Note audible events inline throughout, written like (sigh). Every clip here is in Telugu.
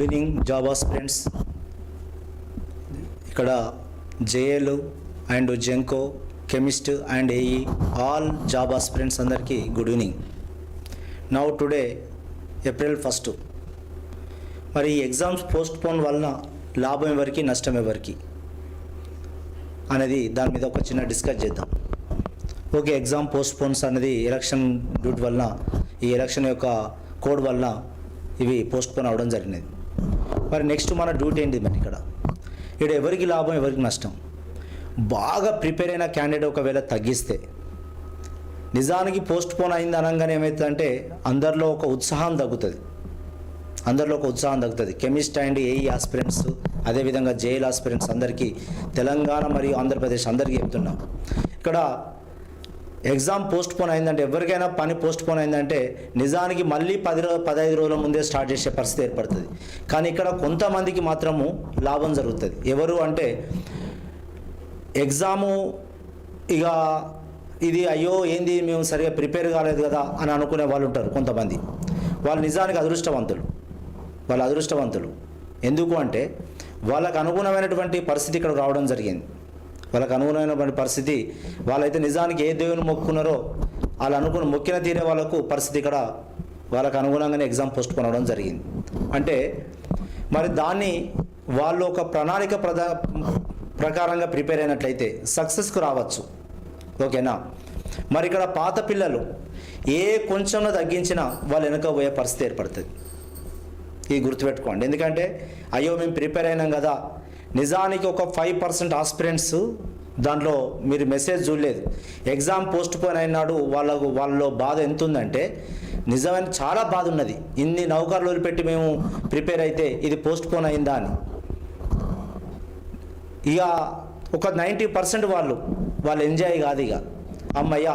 గుడ్ ఈవినింగ్ జాబ్ ఆస్పిరెంట్స్ ఇక్కడ జేఏలు and Genco chemist and AE all job aspirants అందరికీ good evening. Now today April first మరి ఈ ఎగ్జామ్స్ పోస్ట్ పోన్ వలన లాభం ఎవరికి నష్టం ఎవరికి అనేది దాని మీద ఒక చిన్న డిస్కస్ చేద్దాం. ఓకే ఎగ్జామ్ పోస్ట్ పోన్స్ అనేది ఎలక్షన్ డ్యూట్ వలన ఈ ఎలక్షన్ యొక్క కోడ్ వలన ఇవి పోస్ట్ పోన్ అవ్వడం జరిగినది. మరి నెక్స్ట్ మన డ్యూటీ ఏంటి మరి ఇక్కడ? ఇక్కడ ఎవరికి లాభం ఎవరికి నష్టం? బాగా ప్రిపేర్ అయిన క్యాండిడేట్ ఒకవేళ తగ్గిస్తే నిజానికి పోస్ట్ పోన్ అయింది అనగానే ఏమవుతుందంటే అందరిలో ఒక ఉత్సాహం తగ్గుతుంది. అందరిలో ఒక ఉత్సాహం తగ్గుతుంది. కెమిస్ట్ అండ్ ఏఈ ఆస్పిరెంట్స్ అదేవిధంగా జైల్ ఆస్పిరెంట్స్ అందరికీ తెలంగాణ మరియు ఆంధ్రప్రదేశ్ అందరికీ చెప్తున్నాం. ఇక్కడ ఎగ్జామ్ పోస్ట్ పోన్ అయిందంటే ఎవరికైనా పని పోస్ట్ పోన్ అయిందంటే నిజానికి మళ్ళీ పది రోజు పదహైదు రోజుల ముందే స్టార్ట్ చేసే పరిస్థితి ఏర్పడుతుంది. కానీ ఇక్కడ కొంతమందికి మాత్రము లాభం జరుగుతుంది. ఎవరు అంటే ఎగ్జాము ఇక ఇది అయ్యో ఏంది మేము సరిగా ప్రిపేర్ కాలేదు కదా అని అనుకునే వాళ్ళు ఉంటారు కొంతమంది. వాళ్ళు నిజానికి అదృష్టవంతులు. వాళ్ళు అదృష్టవంతులు. ఎందుకు అంటే వాళ్ళకు అనుగుణమైనటువంటి పరిస్థితి ఇక్కడ రావడం జరిగింది. వాళ్ళకు అనుగుణమైనటువంటి పరిస్థితి. వాళ్ళైతే నిజానికి ఏ దేవుని మొక్కున్నారో వాళ్ళు అనుకున్న మొక్కిన తీరే వాళ్ళకు పరిస్థితి ఇక్కడ వాళ్ళకు అనుగుణంగానే ఎగ్జామ్ పోస్ట్ కొనడం జరిగింది. అంటే మరి దాన్ని వాళ్ళు ఒక ప్రణాళిక ప్రధా ప్రకారంగా ప్రిపేర్ అయినట్లయితే సక్సెస్కు రావచ్చు. ఓకేనా? మరి ఇక్కడ పాత పిల్లలు ఏ కొంచెంలో తగ్గించినా వాళ్ళు వెనక పోయే పరిస్థితి ఏర్పడుతుంది. ఇది గుర్తుపెట్టుకోండి. ఎందుకంటే అయ్యో మేము ప్రిపేర్ అయినాం కదా నిజానికి ఒక ఫైవ్ పర్సెంట్ ఆస్పిరెంట్స్ దాంట్లో మీరు మెసేజ్ చూడలేదు. ఎగ్జామ్ పోస్ట్ పోన్ అయినాడు వాళ్ళకు వాళ్ళలో బాధ ఎంత ఉందంటే నిజమైన చాలా బాధ ఉన్నది. ఇన్ని నౌకర్లు పెట్టి మేము ప్రిపేర్ అయితే ఇది పోస్ట్ పోన్ అయిందా అని. ఇక ఒక నైంటీ పర్సెంట్ వాళ్ళు వాళ్ళు ఎంజాయ్ కాదు ఇక. అమ్మయ్యా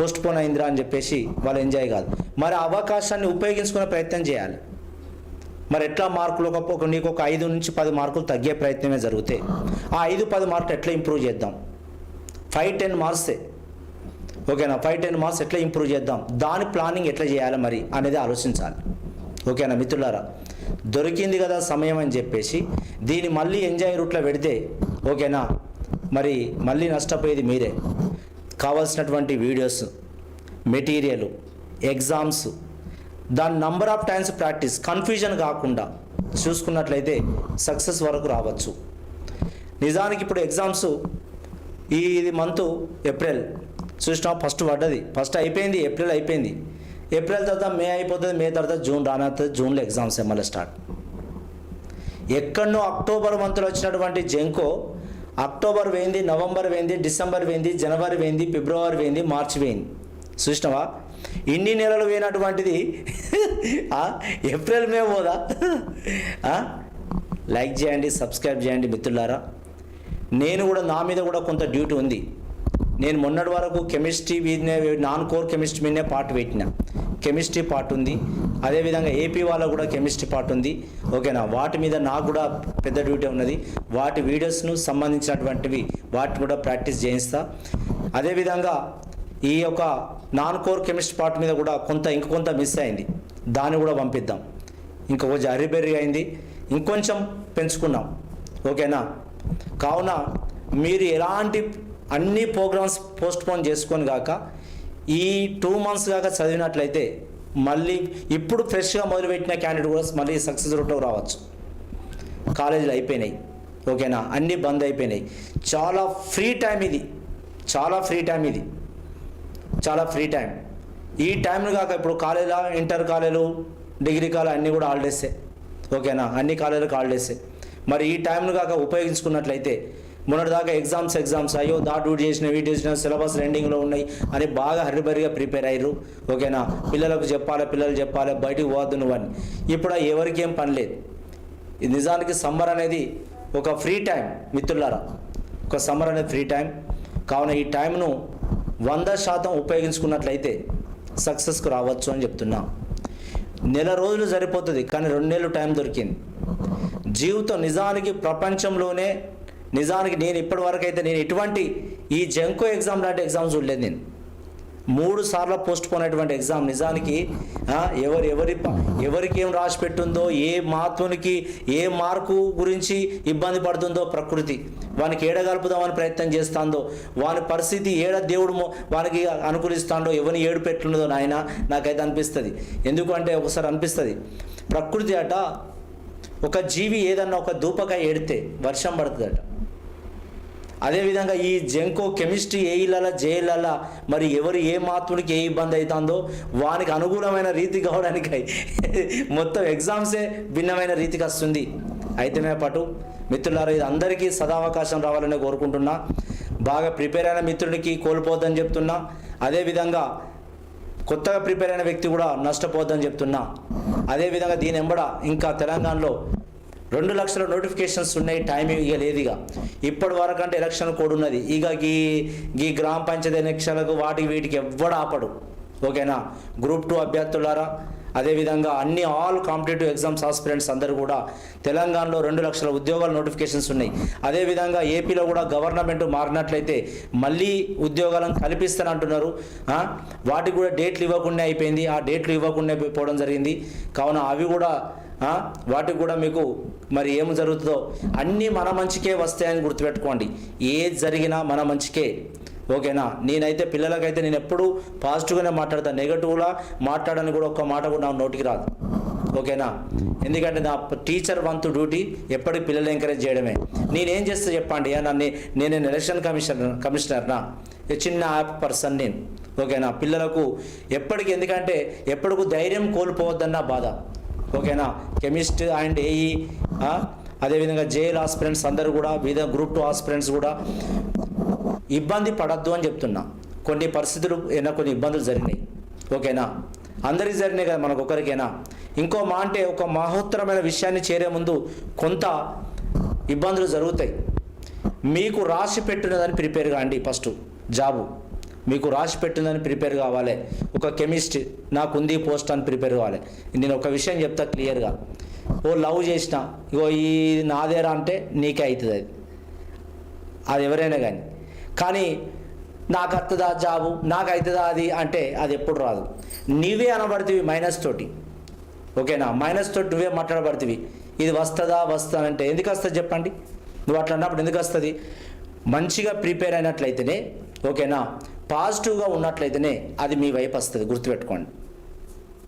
పోస్ట్ పోన్ అయిందిరా అని చెప్పేసి వాళ్ళు ఎంజాయ్ కాదు. మరి అవకాశాన్ని ఉపయోగించుకునే ప్రయత్నం చేయాలి. మరి ఎట్లా మార్కులు ఒక ఒక నీకు ఒక ఐదు నుంచి పది మార్కులు తగ్గే ప్రయత్నమే జరుగుతాయి ఆ ఐదు పది మార్కులు ఎట్లా ఇంప్రూవ్ చేద్దాం? ఫైవ్ టెన్ మార్క్సే ఓకేనా? ఫైవ్ టెన్ మార్క్స్ ఎట్లా ఇంప్రూవ్ చేద్దాం? దాని ప్లానింగ్ ఎట్లా చేయాలి మరి అనేది ఆలోచించాలి. ఓకేనా మిత్రులారా? దొరికింది కదా సమయం అని చెప్పేసి దీన్ని మళ్ళీ ఎంజాయ్ రూట్లో పెడితే ఓకేనా? మరి మళ్ళీ నష్టపోయేది మీరే. కావాల్సినటువంటి వీడియోస్ మెటీరియల్ ఎగ్జామ్స్ దాని number of times practice confusion కాకుండా చూసుకున్నట్లయితే సక్సెస్ వరకు రావచ్చు. నిజానికి ఇప్పుడు ఎగ్జామ్స్ ఈ ఇది మంత్ ఏప్రిల్ చూసినా ఫస్ట్ పడ్డది. ఫస్ట్ అయిపోయింది. ఏప్రిల్ అయిపోయింది. ఏప్రిల్ తర్వాత మే అయిపోతుంది. మే తర్వాత జూన్ రానవుతుంది జూన్లో ఎగ్జామ్స్ ఎమ్మెల్యే స్టార్ట్ ఎక్కడో అక్టోబర్ మంత్లో వచ్చినటువంటి జెంకో అక్టోబర్ వేయింది నవంబర్ వేయింది డిసెంబర్ వేయింది జనవరి వేయింది ఫిబ్రవరి వేయింది మార్చి వేయింది చూసినావా? ఇన్ని నెలలు పోయినటువంటిది ఏప్రిల్ మే పోదా? లైక్ చేయండి సబ్స్క్రైబ్ చేయండి మిత్రులారా. నేను కూడా నా మీద కూడా కొంత డ్యూటీ ఉంది. నేను మొన్నటి వరకు కెమిస్ట్రీ మీదనే నాన్ కోర్ కెమిస్ట్రీ మీదనే పార్ట్ పెట్టిన. కెమిస్ట్రీ పార్ట్ ఉంది. అదేవిధంగా ఏపీ వాళ్ళకు కూడా కెమిస్ట్రీ పార్ట్ ఉంది. ఓకేనా? వాటి మీద నాకు కూడా పెద్ద డ్యూటీ ఉన్నది. వాటి వీడియోస్ను సంబంధించినటువంటివి వాటిని కూడా ప్రాక్టీస్ చేయిస్తా. అదేవిధంగా ఈ యొక్క నాన్ కోర్ కెమిస్ట్రీ పార్ట్ మీద కూడా కొంత ఇంకొంత మిస్ అయింది. దాన్ని కూడా పంపిద్దాం. ఇంకా కొంచెం హరిబెర్రీ అయింది. ఇంకొంచెం పెంచుకున్నాం. ఓకేనా? కావున మీరు ఎలాంటి అన్ని ప్రోగ్రామ్స్ పోస్ట్పోన్ చేసుకొని కాక ఈ టూ మంత్స్ కాక చదివినట్లయితే మళ్ళీ ఇప్పుడు ఫ్రెష్గా మొదలుపెట్టిన క్యాండిడేట్ కూడా మళ్ళీ సక్సెస్ రూట్లో రావచ్చు. కాలేజీలు అయిపోయినాయి. ఓకేనా? అన్నీ బంద్ అయిపోయినాయి. చాలా ఫ్రీ టైం ఇది. చాలా ఫ్రీ టైం ఇది. చాలా ఫ్రీ టైం ఈ టైంను కాక ఇప్పుడు కాలేజీలా ఇంటర్ కాలేజీలు డిగ్రీ కాలేజ్ అన్నీ కూడా హాలిడేసే ఓకేనా అన్ని కాలేజీలకు హాలిడేసే మరి ఈ టైంను కాక ఉపయోగించుకున్నట్లయితే మొన్నటిదాకా ఎగ్జామ్స్ ఎగ్జామ్స్ అయ్యో దా డ్యూటీ చేసిన వీటి చేసిన సిలబస్ ఎండింగ్లో ఉన్నాయి అని బాగా హరిబరిగా ప్రిపేర్ అయ్యారు ఓకేనా పిల్లలకు చెప్పాలి పిల్లలు చెప్పాలి బయటికి పోవద్దు నువ్వని ఇప్పుడు ఎవరికి ఏం పని లేదు. నిజానికి సమ్మర్ అనేది ఒక ఫ్రీ టైం మిత్రులారా. ఒక సమ్మర్ అనేది ఫ్రీ టైం కావున ఈ టైంను వంద శాతం ఉపయోగించుకున్నట్లయితే సక్సెస్కు రావచ్చు అని చెప్తున్నా. నెల రోజులు సరిపోతుంది కానీ రెండు నెలలు టైం దొరికింది. జీవితం నిజానికి ప్రపంచంలోనే నిజానికి నేను ఇప్పటి వరకు అయితే నేను ఎటువంటి ఈ జంకో ఎగ్జామ్ లాంటి ఎగ్జామ్స్ చూడలేదు నేను. మూడు సార్లు పోస్ట్ పోన్ అయినటువంటి ఎగ్జామ్ నిజానికి ఎవరు ఎవరి ఎవరికి ఏం రాసి పెట్టుందో ఏ మాత్రునికి ఏ మార్కు గురించి ఇబ్బంది పడుతుందో ప్రకృతి. వానికి ఏడగలుపుదామని ప్రయత్నం చేస్తాందో వాని పరిస్థితి ఏడ దేవుడు వానికి అనుకూలిస్తాడో ఎవరిని ఏడు పెట్టుండదో నాయన నాకైతే అనిపిస్తుంది. ఎందుకంటే ఒకసారి అనిపిస్తుంది ప్రకృతి అట ఒక జీవి ఏదన్నా ఒక దూపకాయ ఏడితే వర్షం పడుతుందట. అదేవిధంగా ఈ జంకో కెమిస్ట్రీ ఏయిలల జేయిలల మరి ఎవరు ఏ మాత్రుడికి ఏ ఇబ్బంది అవుతుందో వానికి అనుగుణమైన రీతి కావడానికి (laughs) మొత్తం ఎగ్జామ్సే భిన్నమైన రీతికి వస్తుంది. అయితేనే పాటు మిత్రులారా ఇది అందరికీ సదావకాశం రావాలని కోరుకుంటున్నా. బాగా ప్రిపేర్ అయిన మిత్రుడికి కోల్పోద్దని చెప్తున్నా. అదేవిధంగా కొత్తగా ప్రిపేర్ అయిన వ్యక్తి కూడా నష్టపోద్దని చెప్తున్నా. అదేవిధంగా దీని ఎంబడ ఇంకా తెలంగాణలో రెండు లక్షల నోటిఫికేషన్స్ ఉన్నాయి టైమింగ్ ఇక లేదు ఇక. ఇప్పటి వరకు అంటే ఎలక్షన్ కోడ్ ఉన్నది. ఇక గీ గీ గ్రామ పంచాయతీ ఎలక్షన్లకు వాటికి వీటికి ఎవ్వడు ఆపడు. ఓకేనా? గ్రూప్ టూ అభ్యర్థులారా అదేవిధంగా అన్ని ఆల్ కాంపిటేటివ్ ఎగ్జామ్స్ ఆస్పిరెంట్స్ అందరూ కూడా తెలంగాణలో రెండు లక్షల ఉద్యోగాల నోటిఫికేషన్స్ ఉన్నాయి. అదేవిధంగా ఏపీలో కూడా గవర్నమెంట్ మారినట్లయితే మళ్ళీ ఉద్యోగాలను కల్పిస్తానంటున్నారు. వాటికి కూడా డేట్లు ఇవ్వకుండా అయిపోయింది. ఆ డేట్లు ఇవ్వకుండా పోవడం జరిగింది. కావున అవి కూడా వాటికి కూడా మీకు మరి ఏం జరుగుతుందో? అన్నీ మన మంచికే వస్తాయని గుర్తుపెట్టుకోండి. ఏది జరిగినా మన మంచికే. ఓకేనా? నేనైతే పిల్లలకైతే నేను ఎప్పుడూ పాజిటివ్గానే మాట్లాడతాను నెగటివ్లా మాట్లాడని కూడా ఒక్క మాట కూడా నా నోటికి రాదు. ఓకేనా? ఎందుకంటే నా టీచర్ వంతు డ్యూటీ ఎప్పటికి పిల్లలు ఎంకరేజ్ చేయడమే. నేనేం చేస్తే చెప్పండి? నన్ను నేను ఎలక్షన్ కమిషనర్ కమిషనర్నా? చిన్న యాప్ పర్సన్ నేను. ఓకేనా? పిల్లలకు ఎప్పటికి ఎందుకంటే ఎప్పటికూ ధైర్యం కోల్పోవద్దన్న బాధ. ఓకేనా? కెమిస్ట్ అండ్ ఏఈ అదేవిధంగా జేఎల్ ఆస్పిరెంట్స్ అందరూ కూడా వివిధ గ్రూప్ టూ ఆస్పిరెంట్స్ కూడా ఇబ్బంది పడద్దు అని చెప్తున్నా. కొన్ని పరిస్థితులు ఏమైనా కొన్ని ఇబ్బందులు జరిగినాయి. ఓకేనా? అందరికి జరిగినాయి కదా మనకు ఒకరికైనా? ఇంకో మా అంటే ఒక మహోత్తరమైన విషయాన్ని చేరే ముందు కొంత ఇబ్బందులు జరుగుతాయి. మీకు రాసి పెట్టినదని ప్రిపేర్ కాండి ఫస్ట్ జాబు. మీకు రాసి పెట్టిందని ప్రిపేర్ కావాలి. ఒక కెమిస్ట్ నాకు ఉంది పోస్ట్ అని ప్రిపేర్ కావాలి. నేను ఒక విషయం చెప్తా క్లియర్గా. ఓ లవ్ చేసిన ఇగో ఈ నాదేరా అంటే నీకే అవుతుంది అది. అది ఎవరైనా కానీ కానీ నాకు అత్తదా జాబు నాకు అవుతుందా అది అంటే అది ఎప్పుడు రాదు. నీవే అనబడుతుంది మైనస్ తోటి. ఓకేనా? మైనస్ తోటి నువ్వే మాట్లాడబడుతుంది ఇది వస్తుందా వస్తుందా అంటే ఎందుకు వస్తుంది చెప్పండి? నువ్వు అట్లా అన్నప్పుడు ఎందుకు వస్తుంది? మంచిగా ప్రిపేర్ అయినట్లయితేనే ఓకేనా? పాజిటివ్గా ఉన్నట్లయితేనే అది మీ వైపు వస్తుంది గుర్తుపెట్టుకోండి.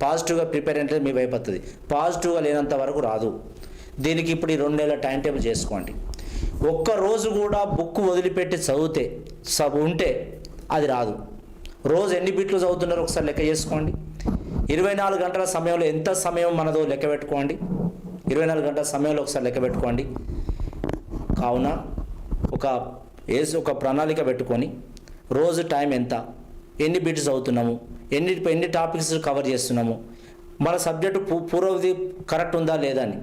పాజిటివ్గా ప్రిపేర్ అంటే మీ వైపు వస్తుంది. పాజిటివ్గా లేనంత వరకు రాదు. దీనికి ఇప్పుడు ఈ రెండు నెలల టైం టేబుల్ చేసుకోండి. ఒక్క రోజు కూడా బుక్ వదిలిపెట్టి చదివితే సబ్ ఉంటే అది రాదు. రోజు ఎన్ని బిట్లు చదువుతున్నారో ఒకసారి లెక్క చేసుకోండి. ఇరవై నాలుగు గంటల సమయంలో ఎంత సమయం మనదో లెక్క పెట్టుకోండి. ఇరవై నాలుగు గంటల సమయంలో ఒకసారి లెక్క పెట్టుకోండి. కావున ఒక ఏసు ఒక ప్రణాళిక పెట్టుకొని రోజు టైం ఎంత? ఎన్ని బిట్స్ అవుతున్నాము ఎన్ని ఎన్ని టాపిక్స్ కవర్ చేస్తున్నాము? మన సబ్జెక్టు పూ- పూర్వది కరెక్ట్ ఉందా లేదా అని.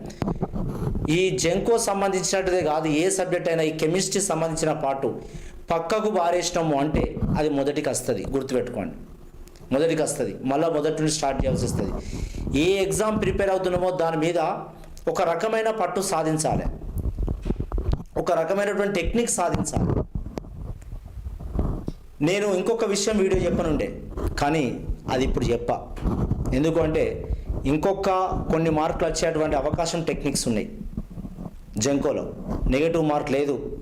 ఈ జంకో సంబంధించినట్టుదే కాదు ఏ సబ్జెక్ట్ అయినా ఈ కెమిస్ట్రీ సంబంధించిన పాటు పక్కకు బారేసినాము అంటే అది మొదటికి వస్తుంది. గుర్తుపెట్టుకోండి. మొదటికి వస్తుంది. మళ్ళీ మొదటి నుండి స్టార్ట్ చేయాల్సి వస్తుంది. ఏ ఎగ్జామ్ ప్రిపేర్ అవుతున్నామో దాని మీద ఒక రకమైన పట్టు సాధించాలి. ఒక రకమైనటువంటి టెక్నిక్ సాధించాలి. నేను ఇంకొక విషయం వీడియో చెప్పనుండే కానీ అది ఇప్పుడు చెప్ప. ఎందుకంటే ఇంకొక కొన్ని మార్కులు వచ్చేటువంటి అవకాశం టెక్నిక్స్ ఉన్నాయి. జంకోలో. నెగటివ్ మార్క్ లేదు.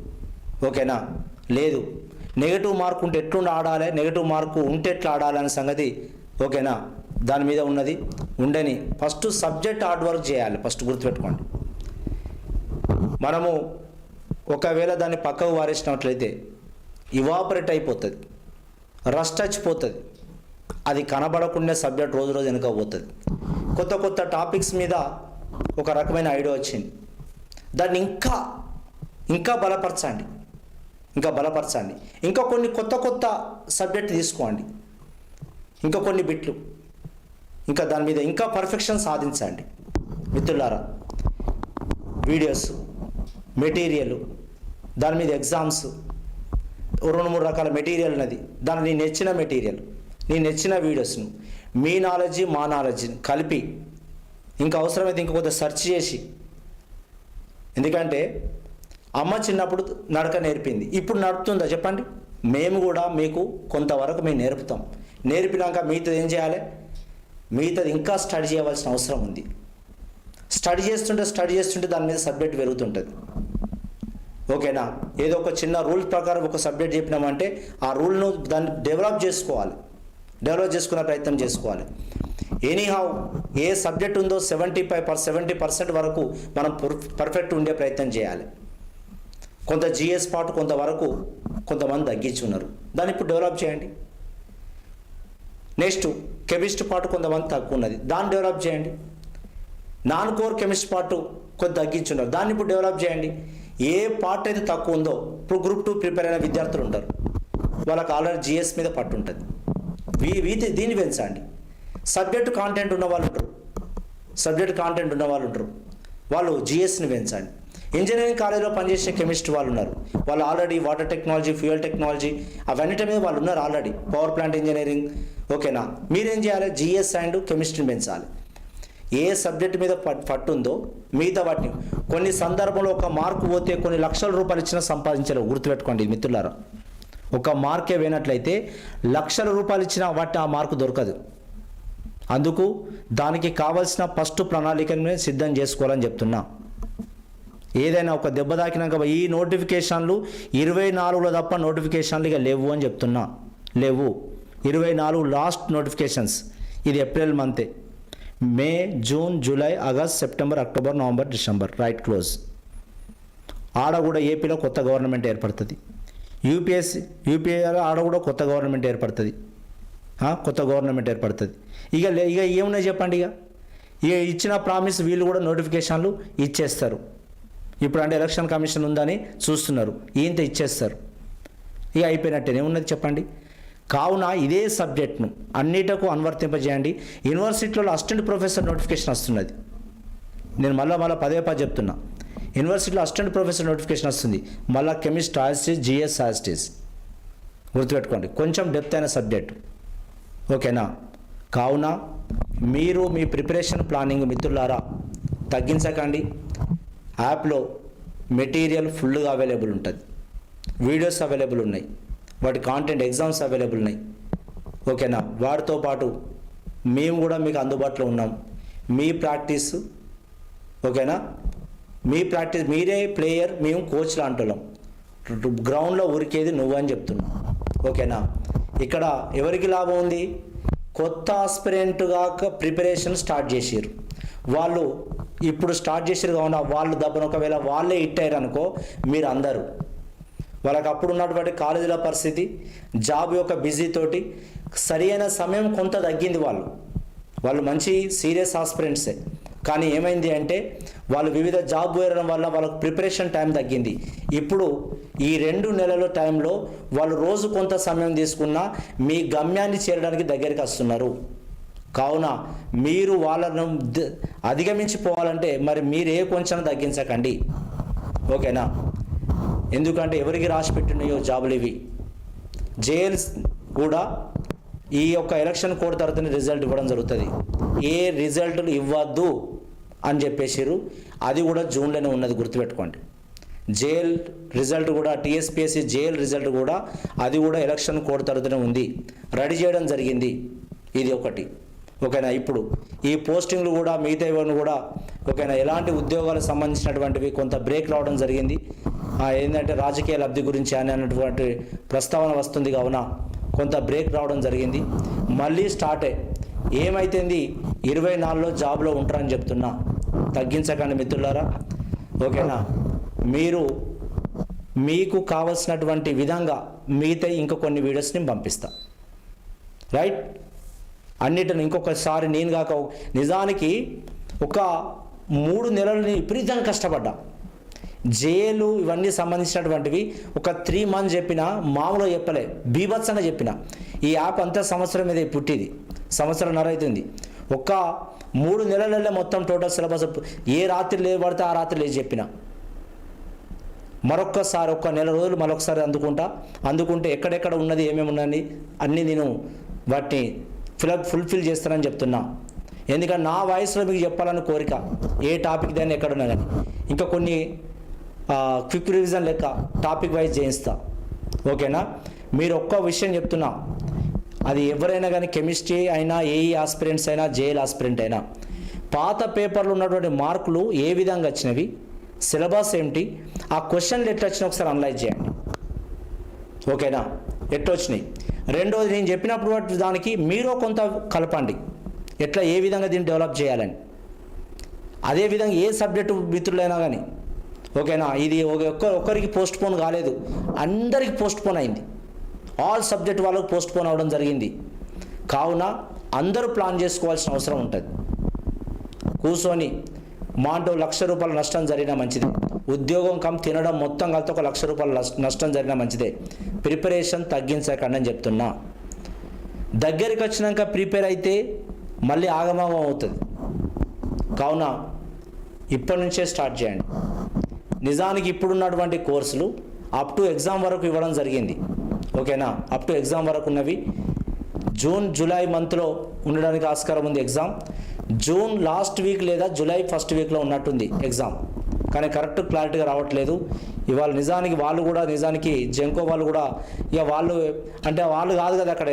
ఓకేనా? లేదు. నెగటివ్ మార్క్ ఉంటే ఎట్లుండి ఆడాలి? నెగటివ్ మార్కు ఉంటే ఎట్లా ఆడాలి అనే సంగతి ఓకేనా? దాని మీద ఉన్నది. ఉండని. ఫస్ట్ సబ్జెక్ట్ హార్డ్ వర్క్ చేయాలి. ఫస్ట్ గుర్తుపెట్టుకోండి. మనము ఒకవేళ దాన్ని పక్కకు వారేసినట్లయితే ఇవాపరేట్ అయిపోతుంది. రస్ట్ చచ్చిపోతుంది. అది కనబడకుండా సబ్జెక్ట్ రోజు రోజు వెనుక పోతుంది. కొత్త కొత్త టాపిక్స్ మీద ఒక రకమైన ఐడియా వచ్చింది. దాన్ని ఇంకా ఇంకా బలపరచండి. ఇంకా బలపరచండి. ఇంకా కొన్ని కొత్త కొత్త సబ్జెక్ట్ తీసుకోండి. ఇంకా కొన్ని బిట్లు. ఇంకా దాని మీద ఇంకా పర్ఫెక్షన్ సాధించండి. మిత్రులారా వీడియోస్ మెటీరియల్ దాని మీద ఎగ్జామ్స్ రెండు మూడు రకాల మెటీరియల్ ఉన్నది. దాని నీ నచ్చిన మెటీరియల్ నీ నచ్చిన వీడియోస్ను మీ నాలెడ్జ్ మా నాలెడ్జ్ని కలిపి ఇంకా అవసరమైతే ఇంకా కొంత సెర్చ్ చేసి. ఎందుకంటే అమ్మ చిన్నప్పుడు నడక నేర్పింది. ఇప్పుడు నడుపుతుందా చెప్పండి? మేము కూడా మీకు కొంతవరకు మేము నేర్పుతాం. నేర్పినాక మిగతాది ఏం చేయాలి? మిగతాది ఇంకా స్టడీ చేయవలసిన అవసరం ఉంది. స్టడీ చేస్తుంటే స్టడీ చేస్తుంటే దాని మీద సబ్జెక్ట్ పెరుగుతుంటుంది. ఓకేనా? ఏదో ఒక చిన్న రూల్ ప్రకారం ఒక సబ్జెక్ట్ చెప్పినామంటే ఆ రూల్ను దాన్ని డెవలప్ చేసుకోవాలి. డెవలప్ చేసుకునే ప్రయత్నం చేసుకోవాలి. ఎనీహౌ ఏ సబ్జెక్ట్ ఉందో seventy five per seventy percent వరకు మనం పర్ఫెక్ట్ ఉండే ప్రయత్నం చేయాలి. కొంత జిఎస్ పార్ట్ కొంతవరకు కొంతమంది తగ్గించున్నారు. దాన్ని ఇప్పుడు డెవలప్ చేయండి. నెక్స్ట్ కెమిస్ట్ పార్ట్ కొంతమంది తక్కువ ఉన్నది దాన్ని డెవలప్ చేయండి. నాన్ కోర్ కెమిస్ట్ పాటు కొంత తగ్గించున్నారు. దాన్ని ఇప్పుడు డెవలప్ చేయండి. ఏ పార్ట్ అయితే తక్కువ ఉందో ఇప్పుడు గ్రూప్ టూ ప్రిపేర్ అయిన విద్యార్థులు ఉంటారు. వాళ్ళకి ఆల్రెడీ జిఎస్ మీద పట్టు ఉంటుంది. వీ వీటి దీన్ని పెంచండి సబ్జెక్ట్ కాంటెంట్ ఉన్న వాళ్ళు ఉంటారు. సబ్జెక్ట్ కాంటెంట్ ఉన్న వాళ్ళు ఉంటారు. వాళ్ళు జిఎస్ని పెంచండి ఇంజనీరింగ్ కాలేజీలో పనిచేసే కెమిస్ట్రీ వాళ్ళు ఉన్నారు. వాళ్ళు already water technology fuel technology అవన్నిటి మీద వాళ్ళు ఉన్నారు ఆల్రెడీ పవర్ ప్లాంట్ ఇంజనీరింగ్ ఓకేనా? మీరేం చేయాలి? జిఎస్ అండ్ కెమిస్ట్రీని పెంచాలి ఏ సబ్జెక్ట్ మీద పట్- పట్టు ఉందో మిగతా వాటిని. కొన్ని సందర్భంలో ఒక మార్కు పోతే కొన్ని లక్షల రూపాయలు ఇచ్చినా సంపాదించలేవు. గుర్తుపెట్టుకోండి మిత్రులారా. ఒక మార్కే పోయినట్లయితే లక్షల రూపాయలు ఇచ్చినా వాటి ఆ మార్కు దొరకదు. అందుకు దానికి కావలసిన ఫస్ట్ ప్రణాళికను సిద్ధం చేసుకోవాలని చెప్తున్నా. ఏదైనా ఒక దెబ్బ తాకినాక ఈ నోటిఫికేషన్లు ఇరవై నాలుగులో తప్ప నోటిఫికేషన్లు ఇక లేవు అని చెప్తున్నా. లేవు. ఇరవై నాలుగు లాస్ట్ నోటిఫికేషన్స్. ఇది April మంతే. May June July August September October November December right close ఆడ కూడా ఏపీలో కొత్త గవర్నమెంట్ ఏర్పడుతుంది. యూపీఎస్సీ యూపీఏలో ఆడ కూడా కొత్త గవర్నమెంట్ ఏర్పడుతుంది. కొత్త గవర్నమెంట్ ఏర్పడుతుంది. ఇక లే- ఇక ఏమున్నాయి చెప్పండి ఇక? ఇక ఇచ్చిన ప్రామిస్ వీళ్ళు కూడా నోటిఫికేషన్లు ఇచ్చేస్తారు. ఇప్పుడు అంటే ఎలక్షన్ కమిషన్ ఉందని చూస్తున్నారు. ఈయంత ఇచ్చేస్తారు. ఇక అయిపోయినట్టేనే ఉన్నది చెప్పండి. కావున ఇదే సబ్జెక్ట్ను అన్నిటకు అనువర్తింపజేయండి. యూనివర్సిటీలో అసిస్టెంట్ ప్రొఫెసర్ నోటిఫికేషన్ వస్తున్నది. నేను మళ్ళీ మళ్ళీ పదే పదే చెప్తున్నా. యూనివర్సిటీలో అసిస్టెంట్ ప్రొఫెసర్ నోటిఫికేషన్ వస్తుంది. మళ్ళీ కెమిస్ట్ ఆస్టిస్ జిఎస్ ఆస్టిస్ గుర్తుపెట్టుకోండి కొంచెం డెప్త్ అయిన సబ్జెక్ట్. ఓకేనా? కావున మీరు మీ ప్రిపరేషన్ ప్లానింగ్ మిత్రులారా తగ్గించకండి. యాప్లో మెటీరియల్ ఫుల్గా అవైలబుల్ ఉంటుంది. వీడియోస్ అవైలబుల్ ఉన్నాయి. వాటి కాంటెంట్ ఎగ్జామ్స్ అవైలబుల్ ఉన్నాయి. ఓకేనా వాటితో పాటు మేము కూడా మీకు అందుబాటులో ఉన్నాం. మీ ప్రాక్టీస్ ఓకేనా మీ ప్రాక్టీస్ మీరే ప్లేయర్ మేము కోచ్ అంటున్నాం గ్రౌండ్లో ఉరికేది నువ్వని చెప్తున్నా. ఓకేనా ఇక్కడ ఎవరికి లాభం ఉంది? కొత్త ఆస్పిరెంట్గా ప్రిపరేషన్ స్టార్ట్ చేసారు వాళ్ళు ఇప్పుడు స్టార్ట్ చేసారు కావున వాళ్ళు దబ్బను ఒకవేళ వాళ్ళే ఇట్టారు అనుకో మీరు అందరు వాళ్ళకి అప్పుడు ఉన్నటువంటి కాలేజీల పరిస్థితి జాబ్ యొక్క బిజీ తోటి సరి అయిన సమయం కొంత తగ్గింది వాళ్ళు. వాళ్ళు మంచి సీరియస్ ఆస్పిరెంట్సే. కానీ ఏమైంది అంటే వాళ్ళు వివిధ జాబ్ వేయడం వల్ల వాళ్ళకు ప్రిపరేషన్ టైం తగ్గింది. ఇప్పుడు ఈ రెండు నెలల టైంలో వాళ్ళు రోజు కొంత సమయం తీసుకున్న మీ గమ్యాన్ని చేరడానికి దగ్గరికి వస్తున్నారు. కావున మీరు వాళ్ళను అధిగమించిపోవాలంటే మరి మీరు ఏ కొంచెం తగ్గించకండి. ఓకేనా? ఎందుకంటే ఎవరికి రాసి పెట్టినయో జాబులు ఇవి. జైల్స్ కూడా ఈ యొక్క ఎలక్షన్ కోడ్ తర్వాతనే రిజల్ట్ ఇవ్వడం జరుగుతుంది. ఏ రిజల్ట్లు ఇవ్వద్దు అని చెప్పేసారు అది కూడా జూన్లోనే ఉన్నది గుర్తుపెట్టుకోండి. జైల్ రిజల్ట్ కూడా టీఎస్పీఎస్సీ జైల్ రిజల్ట్ కూడా అది కూడా ఎలక్షన్ కోడ్ తరపునే ఉంది. రెడీ చేయడం జరిగింది. ఇది ఒకటి. ఓకేనా? ఇప్పుడు ఈ పోస్టింగ్లు కూడా మిగతా ఇవన్నీ కూడా ఓకేనా? ఎలాంటి ఉద్యోగాలకు సంబంధించినటువంటివి కొంత బ్రేక్ రావడం జరిగింది. ఏంటంటే రాజకీయ లబ్ధి గురించి అని అన్నటువంటి ప్రస్తావన వస్తుంది కావున కొంత బ్రేక్ రావడం జరిగింది. మళ్ళీ స్టార్ట్ ఏమైతుంది? ఇరవై నాలుగులో జాబ్లో ఉంటారని చెప్తున్నా. తగ్గించకండి మిత్రులారా. ఓకేనా? మీరు మీకు కావలసినటువంటి విధంగా మిగతా ఇంకా కొన్ని వీడియోస్ని పంపిస్తా. రైట్? అన్నిటిని ఇంకొకసారి నేను కాక నిజానికి ఒక మూడు నెలలని విపరీతంగా కష్టపడ్డా. జేలు ఇవన్నీ సంబంధించినటువంటివి. ఒక త్రీ మంత్స్ చెప్పిన మామూలుగా చెప్పలే బీభత్సంగా చెప్పిన. ఈ యాప్ అంతా సంవత్సరం మీద పుట్టింది. సంవత్సరంన్నర అవుతుంది ఒక మూడు నెలలలో మొత్తం టోటల్ సిలబస్ ఏ రాత్రి లేదు పడితే ఆ రాత్రి లేదు చెప్పిన. మరొక్కసారి ఒక్క నెల రోజులు మరొకసారి అందుకుంటా. అందుకుంటే ఎక్కడెక్కడ ఉన్నది ఏమేమి ఉన్నది అన్నీ నేను వాటిని ఫిలప్ ఫుల్ఫిల్ చేస్తానని చెప్తున్నా. ఎందుకంటే నా వాయిస్లో మీకు చెప్పాలని కోరిక. ఏ టాపిక్ దాన్ని ఎక్కడున్నా కానీ ఇంకా కొన్ని క్విక్ రివిజన్ లెక్క టాపిక్ వైజ్ చేయిస్తా. ఓకేనా? మీరు ఒక్క విషయం చెప్తున్నా. అది ఎవరైనా కానీ కెమిస్ట్రీ అయినా ఏఈ ఆస్పిరెంట్స్ అయినా జేఎల్ ఆస్పిరెంట్ అయినా పాత పేపర్లు ఉన్నటువంటి మార్కులు ఏ విధంగా వచ్చినవి? సిలబస్ ఏమిటి ఆ క్వశ్చన్లు ఎట్లా వచ్చినా ఒకసారి అనలైజ్ చేయండి. ఓకేనా? ఎట్లా వచ్చినాయి? రెండోది నేను చెప్పినప్పుడు దానికి మీరు కొంత కలపండి. ఎట్లా ఏ విధంగా దీన్ని డెవలప్ చేయాలని. అదేవిధంగా ఏ సబ్జెక్టు మిత్రులైనా కానీ ఓకేనా? ఇది ఒక ఒక్క ఒక్కరికి పోస్ట్ పోన్ కాలేదు. అందరికి పోస్ట్ పోన్ అయింది. ఆల్ సబ్జెక్ట్ వాళ్ళకు పోస్ట్ పోన్ అవ్వడం జరిగింది. కావున అందరూ ప్లాన్ చేసుకోవాల్సిన అవసరం ఉంటుంది. కూర్చొని మాంటో లక్ష రూపాయల నష్టం జరిగినా మంచిదే. ఉద్యోగం కమ్ తినడం మొత్తం కలిసి ఒక లక్ష రూపాయల నష్ట- నష్టం జరిగినా మంచిదే. ప్రిపరేషన్ తగ్గించకండి అని చెప్తున్నా. దగ్గరికి వచ్చినాక ప్రిపేర్ అయితే మళ్ళీ ఆగమాగం అవుతుంది కావున ఇప్పటి నుంచే స్టార్ట్ చేయండి. నిజానికి ఇప్పుడున్నటువంటి కోర్సులు అప్ టు ఎగ్జామ్ వరకు ఇవ్వడం జరిగింది. ఓకేనా? అప్ టు ఎగ్జామ్ వరకు ఉన్నవి. జూన్ జూలై మంత్లో ఉండడానికి ఆస్కారం ఉంది ఎగ్జామ్ జూన్ లాస్ట్ వీక్ లేదా జూలై ఫస్ట్ వీక్లో ఉన్నట్టుంది ఎగ్జామ్ కానీ కరెక్ట్ క్లారిటీగా రావట్లేదు. ఇవాళ నిజానికి వాళ్ళు కూడా నిజానికి జంకో వాళ్ళు కూడా ఇక వాళ్ళు అంటే వాళ్ళు కాదు కదా అక్కడ.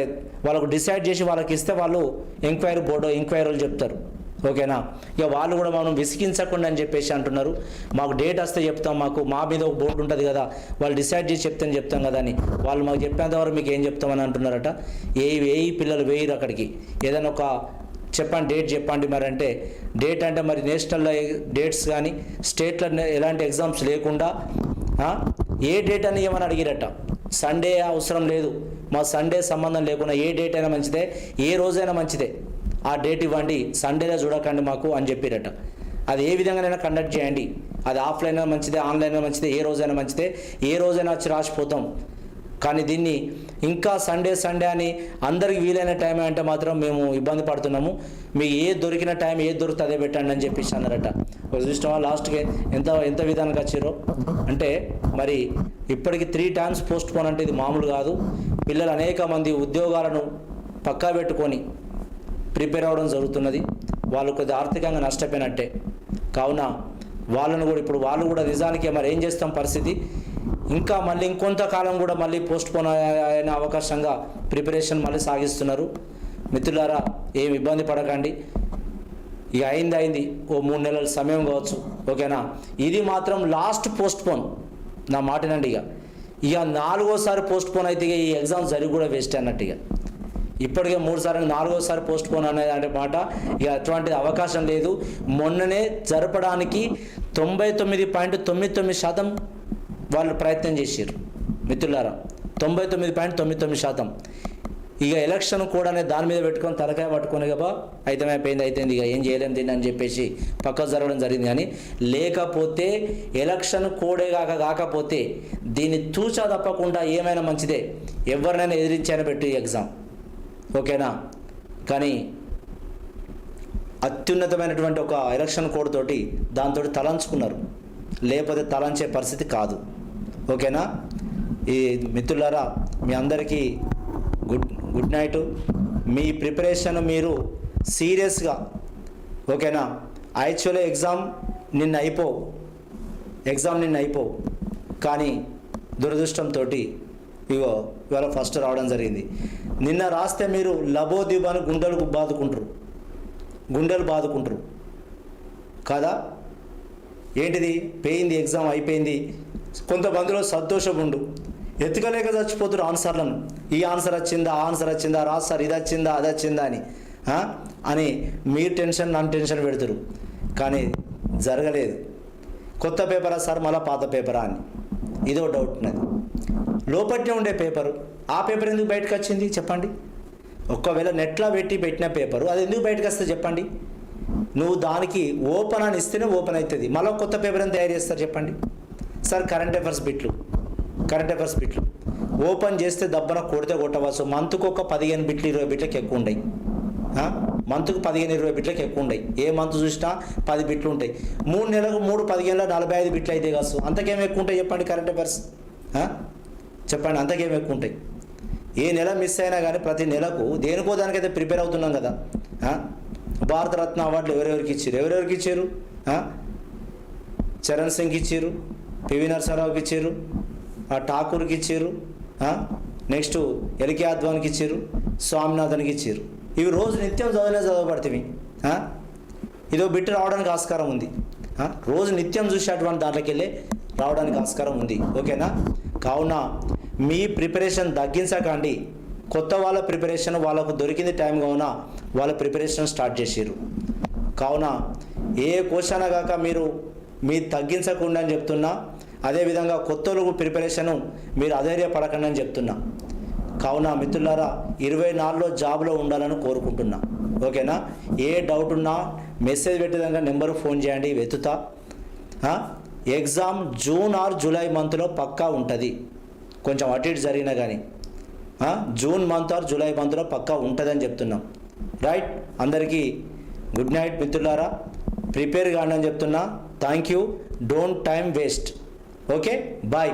వాళ్ళకు డిసైడ్ చేసి వాళ్ళకి ఇస్తే వాళ్ళు ఎంక్వైరీ బోర్డు ఎంక్వైరీలు చెప్తారు. ఓకేనా? ఇక వాళ్ళు కూడా మనం విసిగించకుండా అని చెప్పేసి అంటున్నారు. మాకు డేట్ వస్తే చెప్తాం మాకు మా మీద ఒక బోర్డు ఉంటుంది కదా వాళ్ళు డిసైడ్ చేసి చెప్తే చెప్తాం కదా అని. వాళ్ళు మాకు చెప్పేంతవరకు మీకు ఏం చెప్తామని అంటున్నారట? ఏ వేయి పిల్లలు వేయరు అక్కడికి. ఏదైనా ఒక చెప్పండి డేట్ చెప్పండి మరి అంటే డేట్ అంటే మరి నేషనల్ డేట్స్ కానీ స్టేట్లో ఎలాంటి ఎగ్జామ్స్ లేకుండా ఏ డేట్ అని ఏమని అడిగిరట? సండే అవసరం లేదు. మా సండే సంబంధం లేకుండా ఏ డేట్ అయినా మంచిదే ఏ రోజైనా మంచిదే. ఆ డేట్ ఇవ్వండి సండేలో చూడకండి మాకు అని చెప్పారట. అది ఏ విధంగానైనా కండక్ట్ చేయండి. అది ఆఫ్లైన్ మంచిదే ఆన్లైన్ మంచిదే ఏ రోజైనా మంచిదే ఏ రోజైనా వచ్చి రాసిపోతాం. కానీ దీన్ని ఇంకా సండే సండే అని అందరికి వీలైన టైం అంటే మాత్రం మేము ఇబ్బంది పడుతున్నాము. మీకు ఏ దొరికిన టైం ఏ దొరికితే అదే పెట్టండి అని చెప్పేసి అన్నారట. ఒక లాస్ట్కి ఎంత ఎంత విధానంగా వచ్చారో అంటే మరి ఇప్పటికి త్రీ టైమ్స్ పోస్ట్ పోన్ అంటే ఇది మామూలు కాదు. పిల్లలు అనేక మంది ఉద్యోగాలను పక్కా పెట్టుకొని ప్రిపేర్ అవ్వడం జరుగుతున్నది. వాళ్ళు కొద్దిగా ఆర్థికంగా నష్టపోయినట్టే. కావున వాళ్ళను కూడా ఇప్పుడు వాళ్ళు కూడా నిజానికి మరి ఏం చేస్తాం పరిస్థితి? ఇంకా మళ్ళీ ఇంకొంతకాలం కూడా మళ్ళీ పోస్ట్ పోన్ అయిన అవకాశంగా ప్రిపరేషన్ మళ్ళీ సాగిస్తున్నారు. మిత్రులారా ఏం ఇబ్బంది పడకండి. ఇక అయింది అయింది. ఓ మూడు నెలల సమయం కావచ్చు. ఓకేనా? ఇది మాత్రం లాస్ట్ పోస్ట్ పోన్ నా మాటనండి ఇక. ఇక నాలుగోసారి పోస్ట్ పోన్ అయితే ఇక ఈ ఎగ్జామ్ జరిగి కూడా వేస్ట్ అన్నట్టు ఇక. ఇప్పటికే మూడు సార్లు నాలుగోసారి పోస్ట్ పోన్ అనేది అంటే మాట. ఇక అటువంటి అవకాశం లేదు. మొన్ననే జరపడానికి తొంభై తొమ్మిది పాయింట్ తొమ్మిది తొమ్మిది శాతం వాళ్ళు ప్రయత్నం చేశారు మిత్రులారా తొంభై తొమ్మిది పాయింట్ తొమ్మిది తొమ్మిది శాతం. ఇక ఎలక్షన్ కూడా దాని మీద పెట్టుకొని తలకాయ పట్టుకొని కదా అయితమైపోయింది అయిపోయింది ఇక ఏం చేయలేం దీన్ని అని చెప్పేసి పక్క జరగడం జరిగింది. కానీ లేకపోతే ఎలక్షన్ కోడే కాక కాకపోతే దీన్ని తూచా తప్పకుండా ఏమైనా మంచిదే. ఎవరినైనా ఎదిరించాను పెట్టి ఈ ఎగ్జామ్. ఓకేనా? కానీ అత్యున్నతమైనటువంటి ఒక ఎలక్షన్ కోడ్ తోటి దాంతో తలంచుకున్నారు. లేకపోతే తలంచే పరిస్థితి కాదు. ఓకేనా? ఈ మిత్రులారా మీ అందరికీ గుడ్ గుడ్ నైట్. మీ ప్రిపరేషన్ మీరు సీరియస్గా ఓకేనా? యాక్చువల్లీ ఎగ్జామ్ నిన్న అయిపో ఎగ్జామ్ నిన్న అయిపో. కానీ దురదృష్టంతో ఇగో ఇవాళ ఫస్ట్ రావడం జరిగింది. నిన్న రాస్తే మీరు లబోదిబాను గుండెలు బాదుకుంటారు. గుండెలు బాదుకుంటారు. కాదా? ఏంటిది? పోయింది ఎగ్జామ్ అయిపోయింది. కొంతమందిలో సంతోషం ఉండు. ఎత్తుకలేక చచ్చిపోతున్నారు ఆన్సర్లను. ఈ ఆన్సర్ వచ్చిందా? ఆన్సర్ వచ్చిందా? రాదు సార్ ఇది వచ్చిందా? అది వచ్చిందా అని. అని మీరు టెన్షన్ నన్ను టెన్షన్ పెడతారు. కానీ జరగలేదు. కొత్త పేపరా సార్? మళ్ళీ పాత పేపరా అని. ఇదో డౌట్ ఉన్నది. లోపట్నే ఉండే పేపరు. ఆ పేపర్ ఎందుకు బయటకు వచ్చింది? చెప్పండి. ఒకవేళ నెట్లో పెట్టి పెట్టిన పేపరు అది ఎందుకు బయటకు వస్తుంది చెప్పండి. నువ్వు దానికి ఓపెన్ అని ఇస్తేనే ఓపెన్ అవుతుంది. మళ్ళీ కొత్త పేపర్ అని తయారు చేస్తారు చెప్పండి. సార్ కరెంట్ అఫైర్స్ బిట్లు. కరెంట్ అఫైర్స్ బిట్లు. ఓపెన్ చేస్తే దబ్బన కొడితే కొట్టవచ్చు. మంత్కు ఒక పదిహేను బిట్లు ఇరవై బిట్లకి ఎక్కువ ఉండయి. మంత్కు పదిహేను ఇరవై బిట్లకి ఎక్కువ ఉండయి. ఏ మంత్ చూసినా పది బిట్లు ఉంటాయి. మూడు నెలలకు మూడు పదిహేనులో నలభై ఐదు బిట్లు అయితే కాదు అంతకేం ఎక్కువ ఉంటాయి చెప్పండి కరెంట్ అఫైర్స్ చెప్పండి అంతకేం ఎక్కువ ఉంటాయి. ఏ నెల మిస్ అయినా కానీ ప్రతి నెలకు దేనికో దానికైతే ప్రిపేర్ అవుతున్నాం కదా. భారతరత్న అవార్డులు ఎవరెవరికి ఇచ్చారు? ఎవరెవరికి ఇచ్చారు? చరణ్ సింగ్కి ఇచ్చారు పివి నరసింహారావుకి ఇచ్చారు ఆ ఠాకూర్కి ఇచ్చారు నెక్స్ట్ ఎల్కే అద్వానికి ఇచ్చారు స్వామినాథన్కి ఇచ్చారు. ఇవి రోజు నిత్యం చదవలే చదవబడుతుంది ఇదో బిట్టు రావడానికి ఆస్కారం ఉంది. రోజు నిత్యం చూసేటువంటి దాంట్లోకి వెళ్ళి రావడానికి ఆస్కారం ఉంది. ఓకేనా? కావున మీ ప్రిపరేషన్ తగ్గించకండి. కొత్త వాళ్ళ ప్రిపరేషన్ వాళ్ళకు దొరికింది టైం కావున వాళ్ళ ప్రిపరేషన్ స్టార్ట్ చేసారు కావున ఏ క్వశ్చన్ కాక మీరు మీ తగ్గించకుండా అని చెప్తున్నా అదేవిధంగా కొత్త ప్రిపరేషను మీరు అధైర్యపడకండి అని చెప్తున్నా. కావున మిత్రులారా ఇరవై నాలుగులో జాబ్లో ఉండాలని కోరుకుంటున్నా. ఓకేనా? ఏ డౌట్ ఉన్నా మెసేజ్ పెట్టేదాకా నెంబర్ ఫోన్ చేయండి వెతుతా ఎగ్జామ్ జూన్ ఆర్ జూలై మంత్లో పక్కా ఉంటుంది. కొంచెం అటు ఇటు జరిగినా కానీ జూన్ మంత్ ఆర్ జూలై మంత్లో పక్కా ఉంటుందని చెప్తున్నాం. రైట్ అందరికీ గుడ్ నైట్ మిత్రులారా. ప్రిపేర్ కాండి అని చెప్తున్నా. Thank you don't time waste okay bye